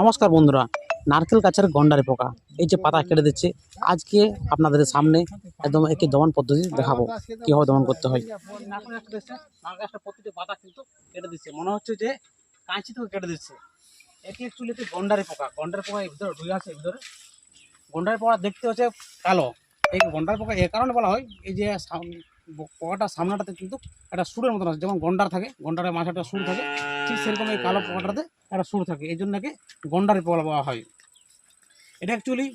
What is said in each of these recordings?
নমস্কার বন্ধুরা, নারকেল গাছের গন্ডারি পোকা। এই যে পাতা কেটে দিচ্ছে, আজকে আপনাদের সামনে একদম একটি দমন পদ্ধতি দেখাবো, কীভাবে দমন করতে হয়। পাতা কিন্তু কেটে দিচ্ছে মনে হচ্ছে যে কাঁচি থেকে কেটে দিচ্ছে। এটি অ্যাকচুয়ালি একটি গন্ডারি পোকা। গন্ডারি পোকা এর ভিতরে ঢুকে আছে ভিতরে। গন্ডারি পোকা দেখতে হচ্ছে কালো। এই গন্ডারি পোকা এ কারণে বলা হয়, এই যে পোকাটা সামনাটাতে কিন্তু একটা সুরের মতন আছে, যেমন গন্ডার থাকে, গন্ডারের একটা সুর থাকে, ঠিক সেরকম এই কালো পোকাটাতে একটা সুর থাকে। এই জন্য নাকি গন্ডারি বলা হয়। এটা অ্যাকচুয়ালি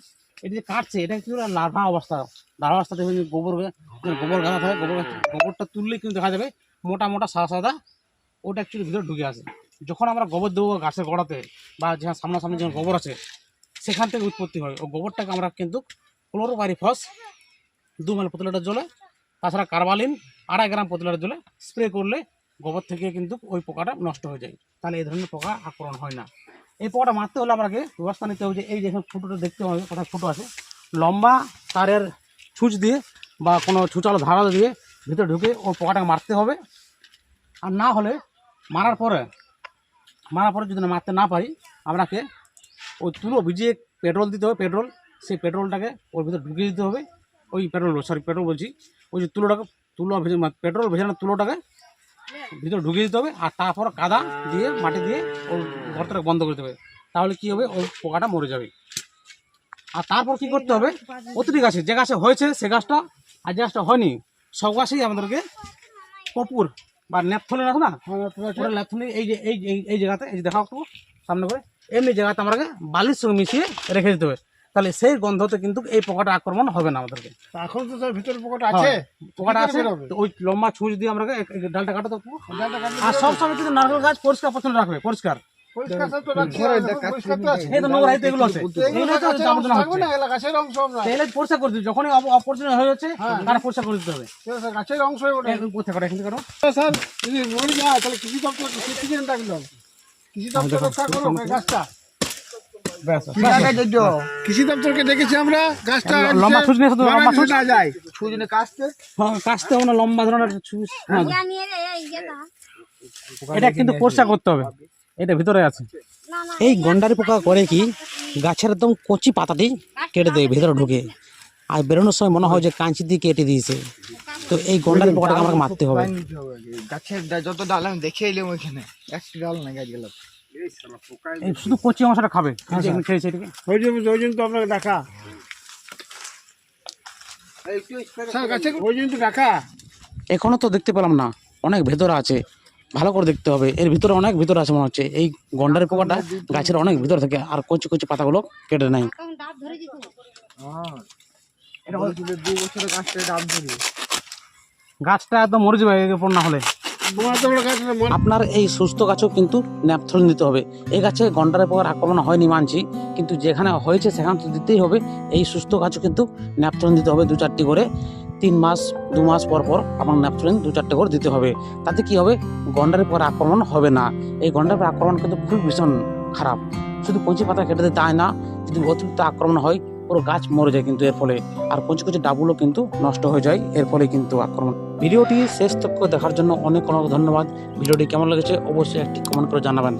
এটা যে কাটছে, এটা অ্যাকচুয়ালি লার্ভা অবস্থা। লার্ভা অবস্থাতে গোবর গোবর গাঁদা থাকে, গোবর গোবরটা তুললেই কিন্তু দেখা যাবে মোটা মোটা, সাদা সাদা ওটা অ্যাকচুয়ালি ভিতরে ঢুকে আসে যখন আমরা গোবর দেবো গাছের গোড়াতে বা যেখানে সামনাসামনি যখন গোবর আছে, সেখান থেকে উৎপত্তি হয়। ও গোবরটাকে আমরা কিন্তু ক্লোরোপাইরিফস দু মেল প্রতি লিটার জলে, তাছাড়া কার্বালিন আড়াই গ্রাম প্রতি লিটার জলে স্প্রে করলে গোবর থেকে কিন্তু ওই পোকাটা নষ্ট হয়ে যায়। তাহলে এই ধরনের পোকা আক্রমণ হয় না। এই পোকাটা মারতে হলে আপনাকে ব্যবস্থা নিতে হবে যে, এই দেখুন ফুটোটা দেখতে হবে কোথায় ফুটো আছে। লম্বা তারের ছুঁচ দিয়ে বা কোনো ছুঁচালো ধারা দিয়ে ভিতরে ঢুকে ওই পোকাটাকে মারতে হবে। আর না হলে মারার পরে মারার পরে যদি মারতে না পারি, আপনাকে ওই তুলো ভিজিয়ে পেট্রোল দিতে হবে, পেট্রোল। সেই পেট্রোলটাকে ওর ভিতরে ঢুকিয়ে দিতে হবে। ওই পেট্রোল, সরি, পেট্রোল বলছি। ওই যে তুলোটাকে, তুলো ভেজে, পেট্রোল ভেজানো তুলোটাকে ভিতরে ঢুকিয়ে দিতে হবে আর তারপর কাদা দিয়ে, মাটি দিয়ে ওর ঘরটাকে বন্ধ করে দিতে হবে। তাহলে কি হবে? ওই পোকাটা মরে যাবে। আর তারপর কি করতে হবে? প্রতিটি গাছে, যে গাছে হয়েছে সে গাছটা, আর যে গাছটা হয়নি, সব গাছেই আমাদেরকে কপুর বা ন্যাপথলিন আছে না? ন্যাপথলিন এই যে, এই এই- জায়গাতে, এই যে দেখা সামনে করে। এমনি জায়গাতে আমাকে বালির সঙ্গে মিশিয়ে রেখে দিতে হবে। তাহলে সেই গন্ধতে কিন্তু এই পোকাটা আক্রমণ হবে না আমাদেরকে। এখন তো ভিতরে পোকাটা আছে। হ্যাঁ, পোকাটা আছে ওই লম্বা ছুঁচ দিয়ে আমরা ডালটা কাটো তো। আর সব সময় কিন্তু নারকেল গাছ পরিষ্কার পরিচ্ছন্ন রাখবে পরিষ্কার। যখনই হয়ে যাচ্ছে হ্যাঁ। তারা পরিষ্কার করে দিতে হবে। গাছের অংশ ওটা। এই পরিষ্কার করে এখান থেকে করো। স্যার, যদি মরে যায়, তাহলে কৃষি দপ্তর। কৃষি দপ্তর রক্ষা করো গাছটা। কৃষি দপ্তরকে ডেকেছি আমরা গাছটা লম্বা নিয়ে লম্বা ছুঁচ। না যায়। হ্যাঁ, কাটতে হবে না লম্বা ধরনের ছুঁচ হ্যাঁ, এটা কিন্তু পরিষ্কার করতে হবে। এটা ভিতরে আছে। না না এই গন্ডারি পোকা করে কি গাছের একদম কচি পাতাটি কেটে দেয় ভিতরে ঢুকে। আর বেরোনোর সময় মনে হয় যে কাঁচি দিয়ে কেটে দিয়েছে। তো এই গন্ডারি পোকাটাকে আমাকে মারতে হবে। গাছের যত ডাল আমি দেখে এলাম ওইখানে। একটি ডাল না গাছগুলো শুধু কচি অংশটা খাবে। এই খেয়েছে এটাকে ওই জন্য ওই জন্য তো আপনাকে ডাকা। ওই জন্য তো ডাকা। এখনও তো দেখতে পেলাম না। অনেক ভেতরে আছে। ভালো করে দেখতে হবে। এর ভিতরে অনেক ভিতরে আছে মনে হচ্ছে। এই গন্ডারি পোকাটা গাছের অনেক ভিতর থেকে আর কচি কচি পাতাগুলো কেটে নেয়। হ্যাঁ। গাছটা ডাব ধরি গাছটা একদম মরে যাবে না হলে। আপনার এই সুস্থ গাছও কিন্তু ন্যাপথলিন দিতে হবে। এই গাছে গন্ডারে পোকার আক্রমণ হয়নি মানছি, কিন্তু যেখানে হয়েছে সেখানে তো দিতেই হবে। এই সুস্থ গাছও কিন্তু ন্যাপথলিন দিতে হবে দু চারটি করে। তিন মাস, দু মাস পর পর আমার ন্যাপথলিন দু চারটে করে দিতে হবে। তাতে কি হবে? গন্ডারে পোকার আক্রমণ হবে না। এই গন্ডার পোকার আক্রমণ কিন্তু খুব ভীষণ খারাপ। শুধু কচি পাতা কেটে দিতে তাই না? যদি অতিরিক্ত আক্রমণ হয় পুরো গাছ মরে যায় কিন্তু এর ফলে। আর কচি কচি ডাবুলও কিন্তু নষ্ট হয়ে যায়, এর ফলে কিন্তু আক্রমণ। ভিডিওটি শেষ তক্ষ দেখার জন্য অনেক অনেক ধন্যবাদ। ভিডিওটি কেমন লেগেছে অবশ্যই একটি কমেন্ট করে জানাবেন।